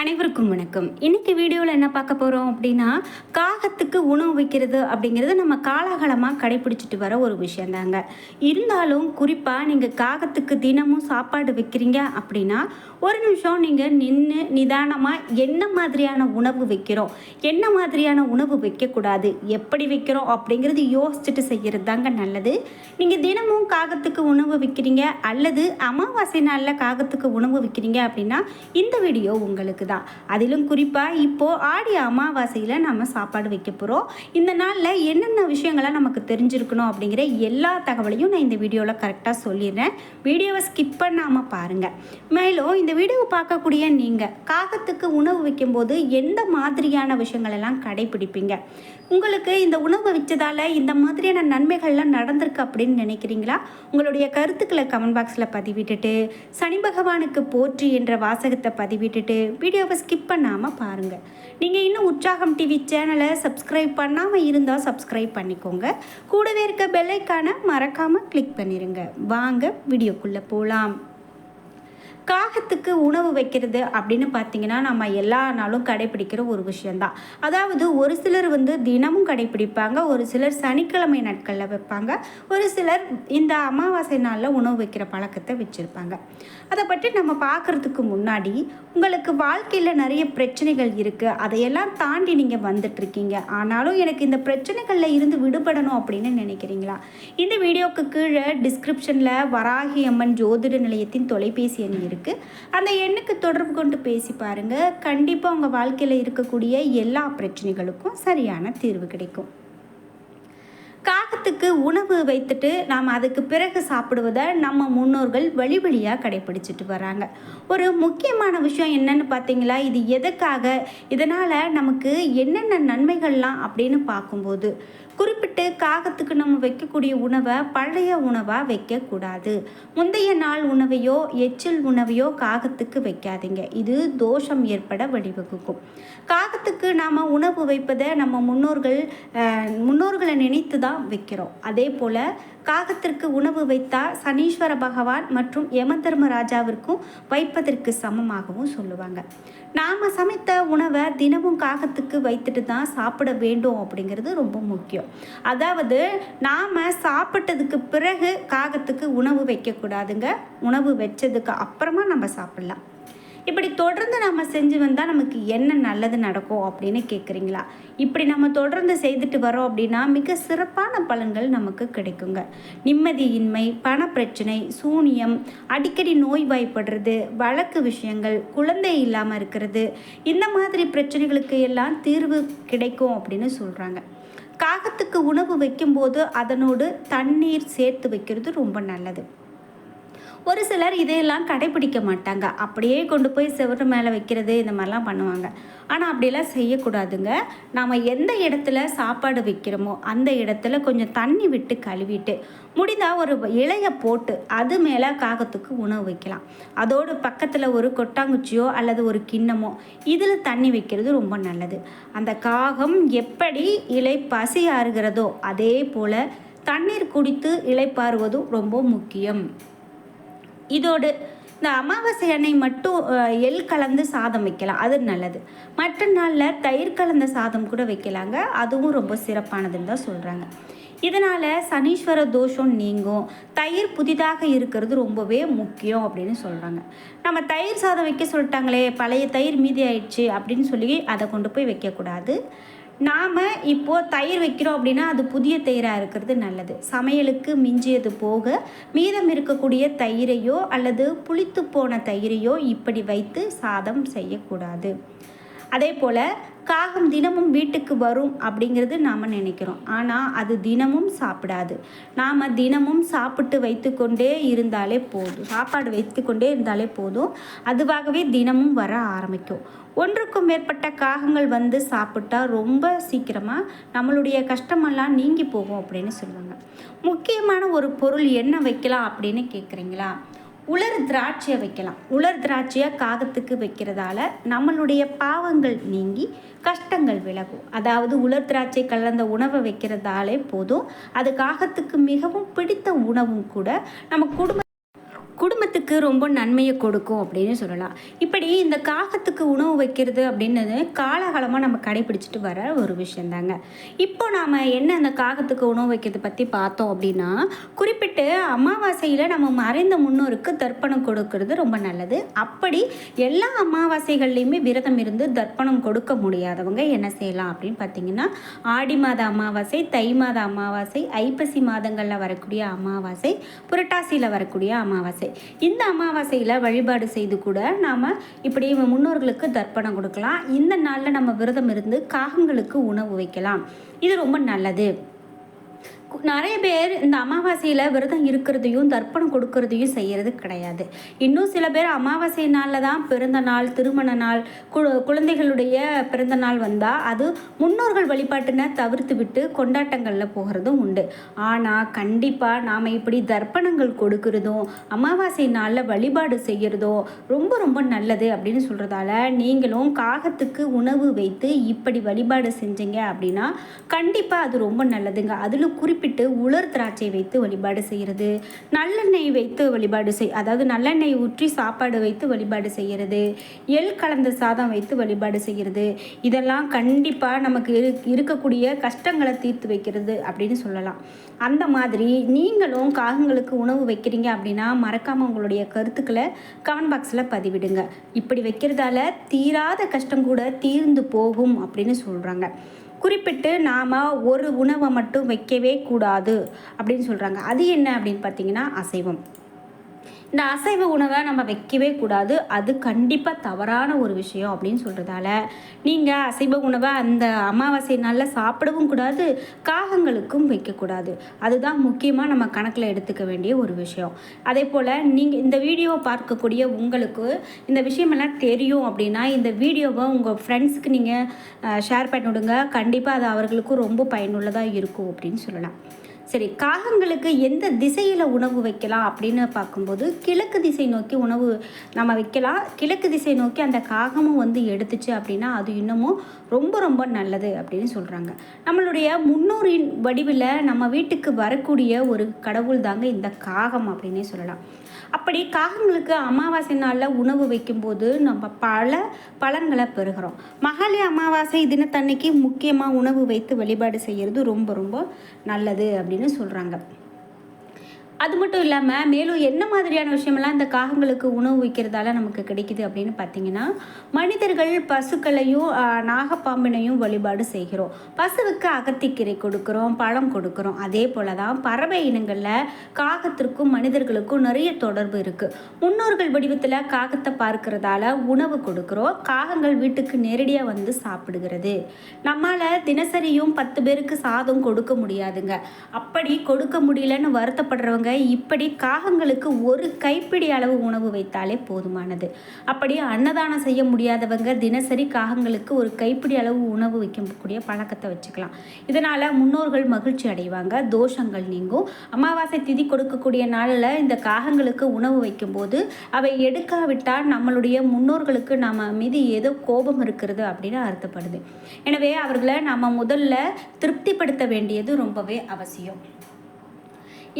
அனைவருக்கும் வணக்கம். இன்னைக்கு வீடியோவில் என்ன பார்க்க போகிறோம் அப்படின்னா காகத்துக்கு உணவு வைக்கிறது அப்படிங்கிறது நம்ம காலாகலமாக கடைபிடிச்சிட்டு வர ஒரு விஷயந்தாங்க. இருந்தாலும் குறிப்பாக நீங்கள் காகத்துக்கு தினமும் சாப்பாடு வைக்கிறீங்க அப்படின்னா ஒரு நிமிஷம் நீங்கள் நின்று நிதானமாக என்ன மாதிரியான உணவு வைக்கிறோம் என்ன மாதிரியான உணவு வைக்கக்கூடாது எப்படி வைக்கிறோம் அப்படிங்கிறது யோசிச்சுட்டு செய்கிறது தாங்க நல்லது. நீங்கள் தினமும் காகத்துக்கு உணவு வைக்கிறீங்க அல்லது அமாவாசை நாளில் காகத்துக்கு உணவு வைக்கிறீங்க அப்படின்னா இந்த வீடியோ உங்களுக்கு தான். அதிலும் குறிப்பாக இப்போது ஆடி அமாவாசையில் நம்ம சாப்பாடு வைக்க போகிறோம் இந்த நாளில் என்னென்ன விஷயங்களை நமக்கு தெரிஞ்சிருக்கணும் அப்படிங்கிற எல்லா தகவலையும் நான் இந்த வீடியோவில் கரெக்டாக சொல்லிடுறேன். வீடியோவை ஸ்கிப் பண்ணாமல் பாருங்கள் மேலும் இந்த வீடியோவை பார்க்கக்கூடிய நீங்கள் காகத்துக்கு உணவு வைக்கும்போது எந்த மாதிரியான விஷயங்கள் எல்லாம் கடைபிடிப்பீங்க? உங்களுக்கு இந்த உணவு வச்சதால் இந்த மாதிரியான நன்மைகள்லாம் நடந்திருக்கு அப்படின்னு நினைக்கிறீங்களா? உங்களுடைய கருத்துக்களை கமெண்ட் பாக்ஸில் பதிவிட்டுட்டு சனி பகவானுக்கு போற்றி என்ற வாசகத்தை பதிவிட்டுட்டு வீடியோவை ஸ்கிப் பண்ணாமல் பாருங்கள் நீங்கள் இன்னும் உற்சாகம் டிவி சேனலை சப்ஸ்கிரைப் பண்ணாமல் இருந்தால் சப்ஸ்கிரைப் பண்ணிக்கோங்க. கூடவே இருக்க பெல்லைக்கான மறக்காமல் கிளிக் பண்ணிடுங்க வாங்க வீடியோக்குள்ளே போகலாம் காகத்துக்கு உணவு வைக்கிறது அப்படின்னு பார்த்தீங்கன்னா நம்ம எல்லா நாளும் கடைபிடிக்கிற ஒரு விஷயந்தான் அதாவது ஒரு சிலர் வந்து தினமும் கடைபிடிப்பாங்க ஒரு சிலர் சனிக்கிழமை நாட்களில் வைப்பாங்க ஒரு சிலர் இந்த அமாவாசை நாளில் உணவு வைக்கிற பழக்கத்தை வச்சுருப்பாங்க. அதை பற்றி நம்ம பார்க்குறதுக்கு முன்னாடி உங்களுக்கு வாழ்க்கையில் நிறைய பிரச்சனைகள் இருக்குது அதையெல்லாம் தாண்டி நீங்கள் வந்துட்ருக்கீங்க ஆனாலும் எனக்கு இந்த பிரச்சனைகளில் இருந்து விடுபடணும் அப்படின்னு நினைக்கிறீங்களா? இந்த வீடியோக்கு கீழே டிஸ்கிரிப்ஷனில் வராகி அம்மன் ஜோதிட நிலையத்தின் தொலைபேசி எண் இருக்குது அந்த எண்ணுக்கு தொடர்பு கொண்டு பேசி பாருங்கள் கண்டிப்பாக உங்கள் வாழ்க்கையில் இருக்கக்கூடிய எல்லா பிரச்சனைகளுக்கும் சரியான தீர்வு கிடைக்கும். காகத்துக்கு உணவு வைத்துட்டு நாம் அதுக்கு பிறகு சாப்பிடுவதை நம்ம முன்னோர்கள் வழி வழியாக கடைபிடிச்சிட்டு வராங்க. ஒரு முக்கியமான விஷயம் என்னன்னு பார்த்தீங்களா? இது எதுக்காக? இதனால் நமக்கு என்னென்ன நன்மைகள்லாம் அப்படின்னு பார்க்கும்போது குறிப்பிட்டு காகத்துக்கு நம்ம வைக்கக்கூடிய உணவை பழைய உணவாக வைக்கக்கூடாது. முந்தைய நாள் உணவையோ எச்சில் உணவையோ காகத்துக்கு வைக்காதீங்க. இது தோஷம் ஏற்பட வழிவகுக்கும். காகத்துக்கு நாம் உணவு வைப்பதை நம்ம முன்னோர்கள் முன்னோர்களை நினைத்து தான் வைக்கிறோம். அதே போல் காகத்திற்கு உணவு வைத்தால் சனீஸ்வர பகவான் மற்றும் யம தர்மராஜாவிற்கும் வைப்பதற்கு சமமாகவும் சொல்லுவாங்க. நாம் சமைத்த உணவை தினமும் காகத்துக்கு வைத்துட்டு தான் சாப்பிட வேண்டும் அப்படிங்கிறது ரொம்ப முக்கியம். அதாவது நாம் சாப்பிட்டதுக்கு பிறகு காகத்துக்கு உணவு வைக்கக்கூடாதுங்க. உணவு வச்சதுக்கு அப்புறமா நம்ம சாப்பிட்லாம். இப்படி தொடர்ந்து நம்ம செஞ்சு வந்தால் நமக்கு என்ன நல்லது நடக்கும் அப்படின்னு கேட்குறீங்களா இப்படி நம்ம தொடர்ந்து செய்துட்டு வரோம் அப்படின்னா மிக சிறப்பான பலன்கள் நமக்கு கிடைக்குங்க. நிம்மதியின்மை பணப்பிரச்சனை சூனியம் அடிக்கடி நோய்வாய்ப்படுறது வழக்கு விஷயங்கள் குழந்தை இல்லாமல் இருக்கிறது இந்த மாதிரி பிரச்சனைகளுக்கு எல்லாம் தீர்வு கிடைக்கும் அப்படின்னு சொல்கிறாங்க காகத்துக்கு உணவு வைக்கும்போது அதனோடு தண்ணீர் சேர்த்து வைக்கிறது ரொம்ப நல்லது. ஒரு சிலர் இதையெல்லாம் கடைபிடிக்க மாட்டாங்க. அப்படியே கொண்டு போய் செவரு மேலே வைக்கிறது இந்த மாதிரிலாம் பண்ணுவாங்க. ஆனால் அப்படிலாம் செய்யக்கூடாதுங்க. நாம் எந்த இடத்துல சாப்பாடு வைக்கிறோமோ அந்த இடத்துல கொஞ்சம் தண்ணி விட்டு கழுவிட்டு முடிந்தால் ஒரு இலையை போட்டு அது மேலே காகத்துக்கு உணவு வைக்கலாம். அதோடு பக்கத்தில் ஒரு கொட்டாங்குச்சியோ அல்லது ஒரு கிண்ணமோ இதில் தண்ணி வைக்கிறது ரொம்ப நல்லது. அந்த காகம் எப்படி இலை பசி ஆறுகிறதோ அதே போல் தண்ணீர் குடித்து இளைப்பாறுவதும் ரொம்ப முக்கியம். இதோடு இந்த அமாவாசை எண்ணெய் மட்டும் எள் கலந்து சாதம் வைக்கலாம். அது நல்லது. மற்ற நாளில் தயிர் கலந்த சாதம் கூட வைக்கலாங்க. அதுவும் ரொம்ப சிறப்பானதுன்னு தான் சொல்கிறாங்க இதனால் சனீஸ்வர தோஷம் நீங்கும். தயிர் புதிதாக இருக்கிறது ரொம்பவே முக்கியம் அப்படின்னு சொல்கிறாங்க நம்ம தயிர் சாதம் வைக்க சொல்லிட்டாங்களே பழைய தயிர் மீதி ஆயிடுச்சு அப்படின்னு சொல்லி அதை கொண்டு போய் வைக்கக்கூடாது. நாம் இப்போது தயிர் வைக்கிறோம் அப்படின்னா அது புதிய தயிராக இருக்கிறது நல்லது. சமையலுக்கு மிஞ்சியது போக மீதம் இருக்கக்கூடிய தயிரையோ அல்லது புளித்து போன தயிரையோ இப்படி வைத்து சாதம் செய்யக்கூடாது. அதே போல் காகம் தினமும் வீட்டுக்கு வரும் அப்படிங்கிறது நாம் நினைக்கிறோம். ஆனால் அது தினமும் சாப்பிடாது. நாம் தினமும் சாப்பிட்டு வைத்துக்கொண்டே இருந்தாலே போதும். சாப்பாடு வைத்துக்கொண்டே இருந்தாலே போதும். அதுவாகவே தினமும் வர ஆரம்பிக்கும். ஒன்றுக்கும் மேற்பட்ட காகங்கள் வந்து சாப்பிட்டா ரொம்ப சீக்கிரமாக நம்மளுடைய கஷ்டமெல்லாம் நீங்கி போகும் அப்படின்னு சொல்லுவாங்க. முக்கியமான ஒரு பொருள் என்ன வைக்கலாம் அப்படின்னு கேட்குறீங்களா உலர் திராட்சையை வைக்கலாம். உலர் திராட்சையாக காகத்துக்கு வைக்கிறதால நம்மளுடைய பாவங்கள் நீங்கி கஷ்டங்கள் விலகும். அதாவது உலர் திராட்சை கலந்த உணவை வைக்கிறதாலே போதும். அது காகத்துக்கு மிகவும் பிடித்த உணவும் கூட நம்ம குடும்ப குடும்பத்துக்கு ரொம்ப நன்மையை கொடுக்கும் அப்படின்னு சொல்லலாம். இப்படி இந்த காகத்துக்கு உணவு வைக்கிறது அப்படின்னது காலகாலமாக நம்ம கடைபிடிச்சிட்டு வர ஒரு விஷயந்தாங்க. இப்போ நாம் என்ன அந்த காகத்துக்கு உணவு வைக்கிறது பற்றி பார்த்தோம் அப்படின்னா குறிப்பிட்டு அமாவாசையில் நம்ம மறைந்த முன்னோருக்கு தர்ப்பணம் கொடுக்கறது ரொம்ப நல்லது. அப்படி எல்லா அமாவாசைகள்லையுமே விரதம் இருந்து தர்ப்பணம் கொடுக்க முடியாதவங்க என்ன செய்யலாம் அப்படின்னு பார்த்தீங்கன்னா ஆடி மாத அமாவாசை தை மாத அமாவாசை ஐப்பசி மாதங்களில் வரக்கூடிய அமாவாசை புரட்டாசியில் வரக்கூடிய அமாவாசை. இந்த அமாவாசையில் வழிபாடு செய்து கூட நாம் இப்படி முன்னோர்களுக்கு தர்ப்பணம் கொடுக்கலாம். இந்த நாளில் நம்ம விரதம் இருந்து காகங்களுக்கு உணவு வைக்கலாம். இது ரொம்ப நல்லது. நிறைய பேர் இந்த அமாவாசையில் விரதம் இருக்கிறதையும் தர்ப்பணம் கொடுக்கறதையும் செய்கிறது கிடையாது. இன்னும் சில பேர் அமாவாசை நாளில் தான் பிறந்த நாள் திருமண நாள் கு குழந்தைகளுடைய பிறந்த நாள் வந்தால் அது முன்னோர்கள் வழிபாட்டினை தவிர்த்து விட்டு கொண்டாட்டங்களில் போகிறதும் உண்டு. ஆனால் கண்டிப்பாக நாம் இப்படி தர்ப்பணங்கள் கொடுக்கறதும் அமாவாசை நாளில் வழிபாடு செய்கிறதும் ரொம்ப ரொம்ப நல்லது அப்படின்னு சொல்கிறதால நீங்களும் காகத்துக்கு உணவு வைத்து இப்படி வழிபாடு செஞ்சீங்க அப்படின்னா கண்டிப்பாக அது ரொம்ப நல்லதுங்க. அதில் குறிப்பிட்டு உலர் திராட்சை வைத்து வழிபாடு செய்கிறது. நல்லெண்ணெய் வைத்து வழிபாடு செய் அதாவது நல்லெண்ணெய் ஊற்றி சாப்பாடு வைத்து வழிபாடு செய்கிறது. எள் கலந்த சாதம் வைத்து வழிபாடு செய்கிறது. இதெல்லாம் கண்டிப்பாக நமக்கு இரு இருக்கக்கூடிய கஷ்டங்களை தீர்த்து வைக்கிறது அப்படின்னு சொல்லலாம். அந்த மாதிரி நீங்களும் காகங்களுக்கு உணவு வைக்கிறீங்க அப்படின்னா மறக்காமல் உங்களுடைய கருத்துக்களை கமெண்ட் பாக்ஸில் பதிவிடுங்க. இப்படி வைக்கிறதால தீராத கஷ்டம் கூட தீர்ந்து போகும் அப்படின்னு சொல்கிறாங்க குறிப்பிட்டு நாம் ஒரு உணவை மட்டும் வைக்கவே கூடாது அப்படின்னு சொல்கிறாங்க அது என்ன அப்படின்னு பார்த்தீங்கன்னா அசைவம். இந்த அசைவ உணவை நம்ம வைக்கவே கூடாது. அது கண்டிப்பாக தவறான ஒரு விஷயம் அப்படின்னு சொல்கிறதால நீங்கள் அசைவ உணவை அந்த அமாவாசை நாளில் சாப்பிடவும் கூடாது காகங்களுக்கும் வைக்கக்கூடாது அதுதான் முக்கியமாக நம்ம கணக்கில் எடுத்துக்க வேண்டிய ஒரு விஷயம். அதே போல் நீங்கள் இந்த வீடியோவை பார்க்கக்கூடிய உங்களுக்கு இந்த விஷயமெல்லாம் தெரியும் அப்படின்னா இந்த வீடியோவை உங்கள் ஃப்ரெண்ட்ஸுக்கு நீங்கள் ஷேர் பண்ணி விடுங்க. கண்டிப்பாக அது அவர்களுக்கும் ரொம்ப பயனுள்ளதாக இருக்கும் அப்படின்னு சொல்லலாம். சரி காகங்களுக்கு எந்த திசையில் உணவு வைக்கலாம் அப்படின்னு பார்க்கும்போது கிழக்கு திசை நோக்கி உணவு நம்ம வைக்கலாம். கிழக்கு திசை நோக்கி அந்த காகமும் வந்து எடுத்துச்சு அப்படின்னா அது இன்னமும் ரொம்ப ரொம்ப நல்லது அப்படின்னு சொல்கிறாங்க நம்மளுடைய முன்னோரின் வடிவில் நம்ம வீட்டுக்கு வரக்கூடிய ஒரு கடவுள் தாங்க இந்த காகம் அப்படின்னே சொல்லலாம். அப்படி காகங்களுக்கு அமாவாசை நாளில் உணவு வைக்கும்போது நம்ம பல பலன்களை பெறுகிறோம். மகளிர் அமாவாசை தினத்தன்னைக்கு முக்கியமாக உணவு வைத்து வழிபாடு செய்கிறது ரொம்ப ரொம்ப நல்லது அப்படின்னு சொல்கிறாங்க அது மட்டும் இல்லாமல் மேலும் என்ன மாதிரியான விஷயமெல்லாம் இந்த காகங்களுக்கு உணவு வைக்கிறதால நமக்கு கிடைக்குது அப்படின்னு பார்த்தீங்கன்னா மனிதர்கள் பசுக்களையும் நாகப்பாம்பினையும் வழிபாடு செய்கிறோம். பசுவுக்கு அகத்திக்கீரை கொடுக்குறோம் பழம் கொடுக்குறோம். அதே போல தான் பறவை இனங்களில் காகத்திற்கும் மனிதர்களுக்கும் நிறைய தொடர்பு இருக்குது முன்னோர்கள் வடிவத்தில் காகத்தை பார்க்கறதால உணவு கொடுக்குறோம். காகங்கள் வீட்டுக்கு நேரடியாக வந்து சாப்பிடுகிறது. நம்மால் தினசரியும் பத்து பேருக்கு சாதம் கொடுக்க முடியாதுங்க. அப்படி கொடுக்க முடியலன்னு வருத்தப்படுறவங்க இப்படி காகங்களுக்கு ஒரு கைப்பிடி அளவு உணவு வைத்தாலே போதுமானது. அப்படி அன்னதானம் செய்ய முடியாதவங்க தினசரி காகங்களுக்கு ஒரு கைப்பிடி அளவு உணவு வைக்கக்கூடிய பழக்கத்தை வச்சுக்கலாம். இதனால் முன்னோர்கள் மகிழ்ச்சி அடைவாங்க. தோஷங்கள் நீங்கும். அமாவாசை திதி கொடுக்கக்கூடிய நாளில் இந்த காகங்களுக்கு உணவு வைக்கும்போது அவை எடுக்காவிட்டால் நம்மளுடைய முன்னோர்களுக்கு நம்ம மீது ஏதோ கோபம் இருக்கிறது அப்படின்னு அர்த்தப்படுது. எனவே அவர்களை நம்ம முதல்ல திருப்திப்படுத்த வேண்டியது ரொம்பவே அவசியம்.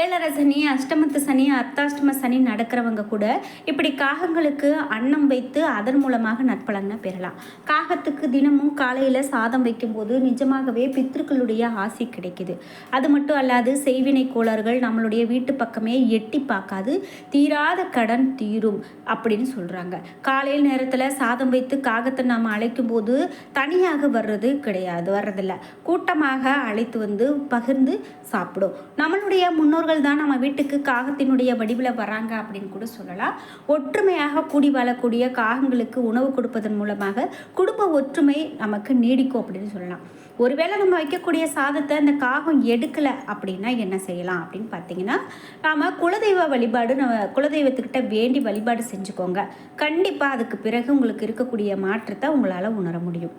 ஏழரை சனி அஷ்டமத்து சனி அர்த்தாஷ்டம சனி நடக்கிறவங்க கூட இப்படி காகங்களுக்கு அன்னம் வைத்து அதன் மூலமாக நற்பலனை பெறலாம். காகத்துக்கு தினமும் காலையில் சாதம் வைக்கும்போது நிஜமாகவே பித்ருக்களுடைய ஆசி கிடைக்குது. அது மட்டும் அல்லாது செய்வினை கோளாறுகள் நம்மளுடைய வீட்டு பக்கமே எட்டி பார்க்காது தீராத கடன் தீரும் அப்படின்னு சொல்கிறாங்க காலையில் நேரத்தில் சாதம் வைத்து காகத்தை நாம் அழைக்கும் போது தனியாக வர்றது கிடையாது வர்றதில்ல. கூட்டமாக அழைத்து வந்து பகிர்ந்து சாப்பிடும். நம்மளுடைய முன்னோர்கள் தான் நம்ம வீட்டுக்கு காகத்தினுடைய வடிவில் வராங்க அப்படின்னு கூட சொல்லலாம். ஒற்றுமையாக கூடி வாழக்கூடிய காகங்களுக்கு உணவு கொடுப்பதன் மூலமாக குடும்ப ஒற்றுமை நமக்கு நீடிக்கும் அப்படின்னு சொல்லலாம். ஒருவேளை நம்ம வைக்கக்கூடிய சாதத்தை அந்த காகம் எடுக்கலை அப்படின்னா என்ன செய்யலாம் அப்படின்னு பார்த்தீங்கன்னா நாம் குலதெய்வ வழிபாடு நம்ம குலதெய்வத்துக்கிட்ட வேண்டி வழிபாடு செஞ்சுக்கோங்க. கண்டிப்பாக அதுக்கு பிறகு உங்களுக்கு இருக்கக்கூடிய மாற்றத்தை உங்களால் உணர முடியும்.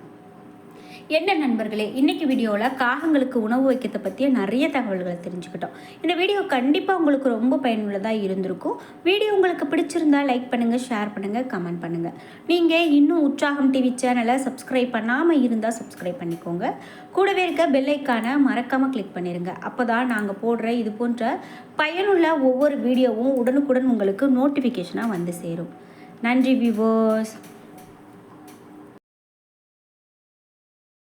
என்ன நண்பர்களே இன்னைக்கு வீடியோவில் காகங்களுக்கு உணவு வைக்கிறத பற்றிய நிறைய தகவல்களை தெரிஞ்சுக்கிட்டோம். இந்த வீடியோ கண்டிப்பாக உங்களுக்கு ரொம்ப பயனுள்ளதாக இருந்திருக்கும். வீடியோ உங்களுக்கு பிடிச்சிருந்தா லைக் பண்ணுங்கள் ஷேர் பண்ணுங்கள் கமெண்ட் பண்ணுங்கள் நீங்கள் இன்னும் உற்சாகம் டிவி சேனலை சப்ஸ்கிரைப் பண்ணாமல் இருந்தால் சப்ஸ்கிரைப் பண்ணிக்கோங்க. கூடவே இருக்க பெல்லைக்கான மறக்காமல் கிளிக் பண்ணிடுங்க அப்போ தான் நாங்கள் போடுற இது போன்ற பயனுள்ள ஒவ்வொரு வீடியோவும் உடனுக்குடன் உங்களுக்கு நோட்டிஃபிகேஷனாக வந்து சேரும். நன்றி விவோஸ்